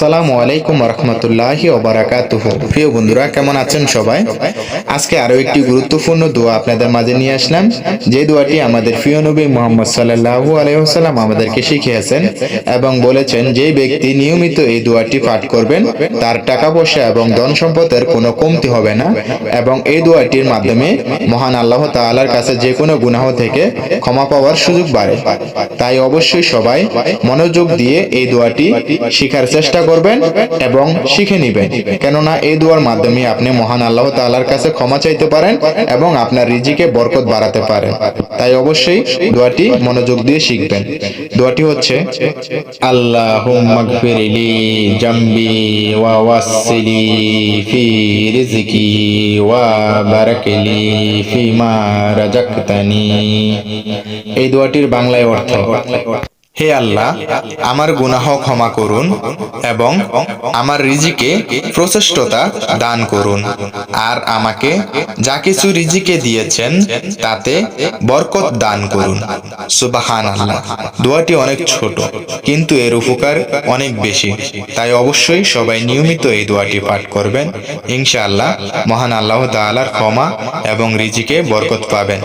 আসসালামু আলাইকুম রহমতুল্লাহি ওবারাকাতুহ। প্রিয় বন্ধুরা, কেমন আছেন সবাই? আজকে আরও একটি গুরুত্বপূর্ণ দোয়া আপনাদের মাঝে নিয়ে আসলাম। যে দোয়াটি আমাদের প্রিয় নবী মোহাম্মদ সাল্লাল্লাহু আলাইহি ওয়াসাল্লাম আমাদেরকে শিখিয়েছেন এবং বলেছেন যে ব্যক্তি নিয়মিত এই দোয়াটি পাঠ করবেন, তার টাকা পয়সা এবং ধন সম্পদের কোনো কমতি হবে না এবং এই দোয়াটির মাধ্যমে মহান আল্লাহ তাআলার কাছে যে কোনো গুনাহ থেকে ক্ষমা পাওয়ার সুযোগ বাড়ে। তাই অবশ্যই সবাই মনোযোগ দিয়ে এই দোয়াটি শিখার চেষ্টা করবেন এবং শিখে কেননা এই দোয়ার মাধ্যমে আপনি মহান আল্লাহ কাছে ক্ষমা চাইতে পারেন এবং আপনার রিজিকে বরকত বাড়াতে পারেন। তাই অবশ্যই দোয়াটি মনোযোগ দিয়ে শিখবেন। দোয়াটি হচ্ছে ফি রিজকি ওয়া বারাকলি রাজাকতানি। এই দোয়াটির বাংলায় অর্থ হে আল্লাহ, আমার গুনাহ ক্ষমা করুন এবং আমার রিজিকে প্রচেষ্টতা দান করুন। আর আমাকে যা কিছু রিজিকে দিয়েছেন, তাতে বরকত দান করুন। সুবাহান আল্লাহ দোয়াটি অনেক ছোট, কিন্তু এর উপকার অনেক বেশি। তাই অবশ্যই সবাই নিয়মিত এই দোয়াটি পাঠ করবেন। ইনশাআল্লাহ, মহান আল্লাহ তাআলার ক্ষমা এবং রিজিকে বরকত পাবেন।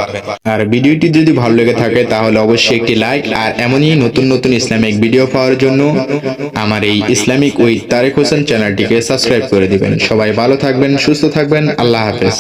আর ভিডিওটি যদি ভালো লেগে থাকে, তাহলে অবশ্যই একটি লাইক, আর এমনই নতুন নতুন ইসলামিক ভিডিও পাওয়ার জন্য আমার এই ইসলামিক উইথ তারেক হোসেন চ্যানেলটিকে সাবস্ক্রাইব করে দিবেন। সবাই ভালো থাকবেন, সুস্থ থাকবেন, আল্লাহ হাফেজ।